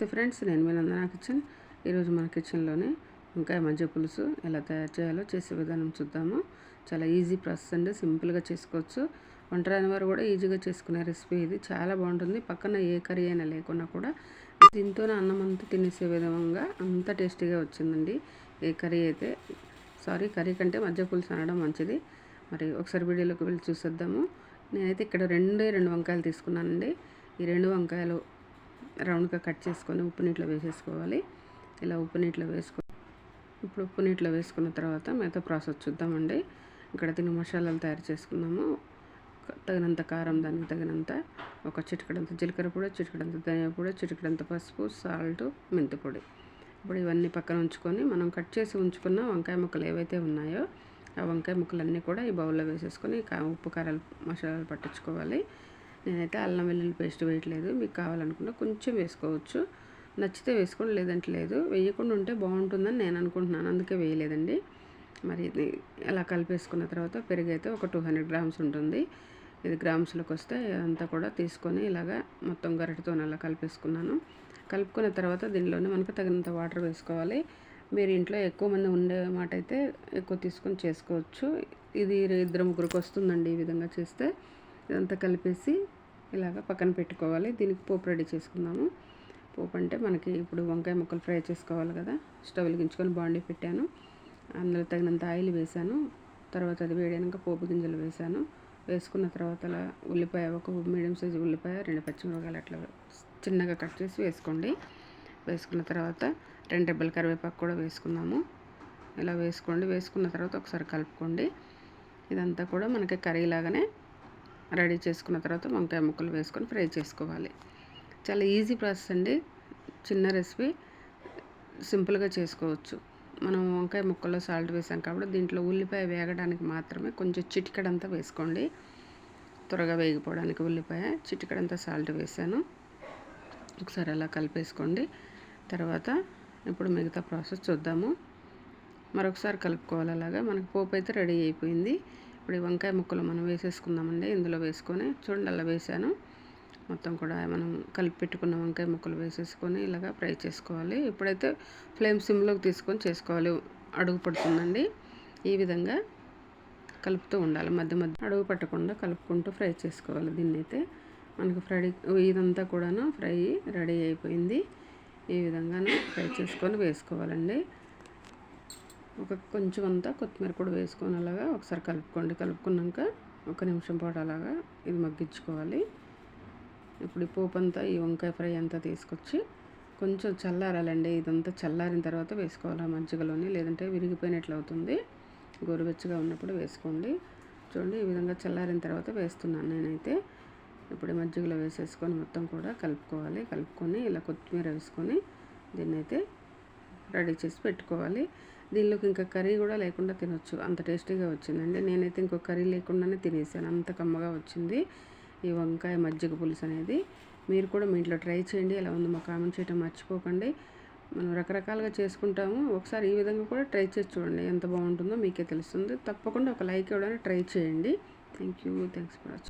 నమస్తే ఫ్రెండ్స్ నేను మీ నందనా కిచెన్. ఈరోజు మన కిచెన్లోనే వంకాయ మజ్జ పులుసు ఎలా తయారు చేయాలో చేసే విధానం చూద్దాము. చాలా ఈజీ ప్రాసెస్ అండి సింపుల్గా చేసుకోవచ్చు. వంట రాని వారు కూడా ఈజీగా చేసుకునే రెసిపీ ఇది. చాలా బాగుంటుంది. పక్కన ఏ కర్రీ అయినా లేకున్నా కూడా దీంతోనే అన్నం అంతా తినేసే విధంగా అంత టేస్టీగా వచ్చిందండి. ఏ కర్రీ అయితే సారీ కర్రీ కంటే మజ్జ పులుసు అనడం మంచిది. మరి ఒకసారి వీడియోలోకి వెళ్ళి చూసేద్దాము. నేనైతే ఇక్కడ రెండే రెండు వంకాయలు తీసుకున్నానండి. ఈ రెండు వంకాయలు రౌండ్గా కట్ చేసుకొని ఉప్పు నీటిలో వేసేసుకోవాలి. ఇలా ఉప్పు నీటిలో వేసుకో ఇప్పుడు ఉప్పు నీటిలో వేసుకున్న తర్వాత మిగతా ప్రాసెస్ చూద్దామండి. ఇక్కడ తిని మసాలాలు తయారు చేసుకున్నాము తగినంత కారం దానికి తగినంత ఒక చిటికడంత జీలకర్ర పొడి చిటికడంత ధనియా పొడి చిటికడంత పసుపు సాల్ట్ మెంతిపొడి ఇప్పుడు ఇవన్నీ పక్కన ఉంచుకొని మనం కట్ చేసి ఉంచుకున్న వంకాయ ముక్కలు ఏవైతే ఉన్నాయో ఆ వంకాయ ముక్కలన్నీ కూడా ఈ బౌల్లో వేసేసుకొని ఉప్పు కారాలు మసాలాలు పట్టించుకోవాలి. నేనైతే అల్లం వెల్లుల్లి పేస్ట్ వేయట్లేదు. మీకు కావాలనుకున్నా కొంచెం వేసుకోవచ్చు. నచ్చితే వేసుకోండి లేదంటే లేదు. వేయకుండా ఉంటే బాగుంటుందని నేను అనుకుంటున్నాను. అందుకే వేయలేదండి. మరి ఇది అలా కలిపేసుకున్న తర్వాత పెరుగు అయితే ఒక టూ హండ్రెడ్ గ్రామ్స్ ఉంటుంది. ఇది గ్రామ్స్లోకి వస్తే అంతా కూడా తీసుకొని ఇలాగా మొత్తం గరిటతో అలా కలిపేసుకున్నాను. కలుపుకున్న తర్వాత దీనిలోనే మనకు తగినంత వాటర్ వేసుకోవాలి. మీరు ఇంట్లో ఎక్కువ మంది ఉండే మాట అయితే ఎక్కువ తీసుకొని చేసుకోవచ్చు. ఇది ఇద్దరు ముగ్గురికి వస్తుందండి ఈ విధంగా చేస్తే. ఇదంతా కలిపేసి ఇలాగ పక్కన పెట్టుకోవాలి. దీనికి పోపు రెడీ చేసుకుందాము. పోపు అంటే మనకి ఇప్పుడు వంకాయ ముక్కలు ఫ్రై చేసుకోవాలి కదా. స్టవ్ వెలిగించుకొని బాండీ పెట్టాను. అందులో తగినంత ఆయిల్ వేసాను. తర్వాత అది వేడైనాక పోపు గింజలు వేశాను వేసుకున్న తర్వాత అలా ఉల్లిపాయ ఒక మీడియం సైజు ఉల్లిపాయ రెండు పచ్చిమిరపకాయలు అట్లా చిన్నగా కట్ చేసి వేసుకోండి. వేసుకున్న తర్వాత రెండు డెబ్బల కరివేపాకు కూడా వేసుకున్నాము ఇలా వేసుకోండి. వేసుకున్న తర్వాత ఒకసారి కలుపుకోండి. ఇదంతా కూడా మనకి కర్రీ లాగానే రెడీ చేసుకున్న తర్వాత వంకాయ ముక్కలు వేసుకొని ఫ్రై చేసుకోవాలి. చాలా ఈజీ ప్రాసెస్ అండి. చిన్న రెసిపీ. సింపుల్గా చేసుకోవచ్చు. మనం వంకాయ ముక్కల్లో సాల్ట్ వేసాం కాబట్టి దీంట్లో ఉల్లిపాయ వేగడానికి మాత్రమే కొంచెం చిటికడంతా వేసుకోండి. త్వరగా వేగిపోవడానికి ఉల్లిపాయ చిటికడంతా సాల్ట్ వేసాను. ఒకసారి అలా కలిపేసుకోండి. తర్వాత ఇప్పుడు మిగతా ప్రాసెస్ చూద్దాము. మరొకసారి కలుపుకోవాలి అలాగా. మనకి పోపు అయితే రెడీ అయిపోయింది. ఇప్పుడు ఈ వంకాయ ముక్కలు మనం వేసేసుకుందామండి. ఇందులో వేసుకొని చూడండి అలా వేసాను. మొత్తం కూడా మనం కలిపి పెట్టుకున్న వంకాయ ముక్కలు వేసేసుకొని ఇలాగా ఫ్రై చేసుకోవాలి. ఇప్పుడైతే ఫ్లేమ్ సిమ్లోకి తీసుకొని చేసుకోవాలి అడుగు పడుతుందండి. ఈ విధంగా కలుపుతూ ఉండాలి. మధ్య మధ్య అడుగు పట్టకుండా కలుపుకుంటూ ఫ్రై చేసుకోవాలి. దీన్ని అయితే మనకు ఫ్రై ఇదంతా కూడాను ఫ్రై రెడీ అయిపోయింది. ఈ విధంగా ఫ్రై చేసుకొని వేసుకోవాలండి. ఒక కొంచెం అంతా కొత్తిమీర కూడా వేసుకొని అలాగా ఒకసారి కలుపుకోండి. కలుపుకున్నాక ఒక నిమిషం పాటు అలాగా ఇది మగ్గించుకోవాలి. ఇప్పుడు ఈ పోపు అంతా ఈ వంకాయ ఫ్రై అంతా తీసుకొచ్చి కొంచెం చల్లారాలండి. ఇదంతా చల్లారిన తర్వాత వేసుకోవాలి ఆ మజ్జిగలోని. లేదంటే విరిగిపోయినట్లు అవుతుంది. గోరువెచ్చగా ఉన్నప్పుడు వేసుకోండి. చూడండి ఈ విధంగా చల్లారిన తర్వాత వేస్తున్నాను నేనైతే. ఇప్పుడు మజ్జిగలో వేసేసుకొని మొత్తం కూడా కలుపుకోవాలి. కలుపుకొని ఇలా కొత్తిమీర వేసుకొని దీన్ని అయితే రెడీ చేసి పెట్టుకోవాలి. దీనిలోకి ఇంకా కర్రీ కూడా లేకుండా తినొచ్చు. అంత టేస్టీగా వచ్చిందండి. నేనైతే ఇంకో కర్రీ లేకుండానే తినేసాను. అంత కమ్మగా వచ్చింది. ఈ వంకాయ మజ్జిగ పులుసు అనేది. మీరు కూడా మీ ఇంట్లో ట్రై చేయండి. ఎలా ఉందో మా కామెంట్ చేయడం మర్చిపోకండి. మనం రకరకాలుగా చేసుకుంటాము. ఒకసారి ఈ విధంగా కూడా ట్రై చేసి చూడండి. ఎంత బాగుంటుందో మీకే తెలుస్తుంది. తప్పకుండా ఒక లైక్ ఇవ్వడానికి ట్రై చేయండి. Thank you. Thanks for watching.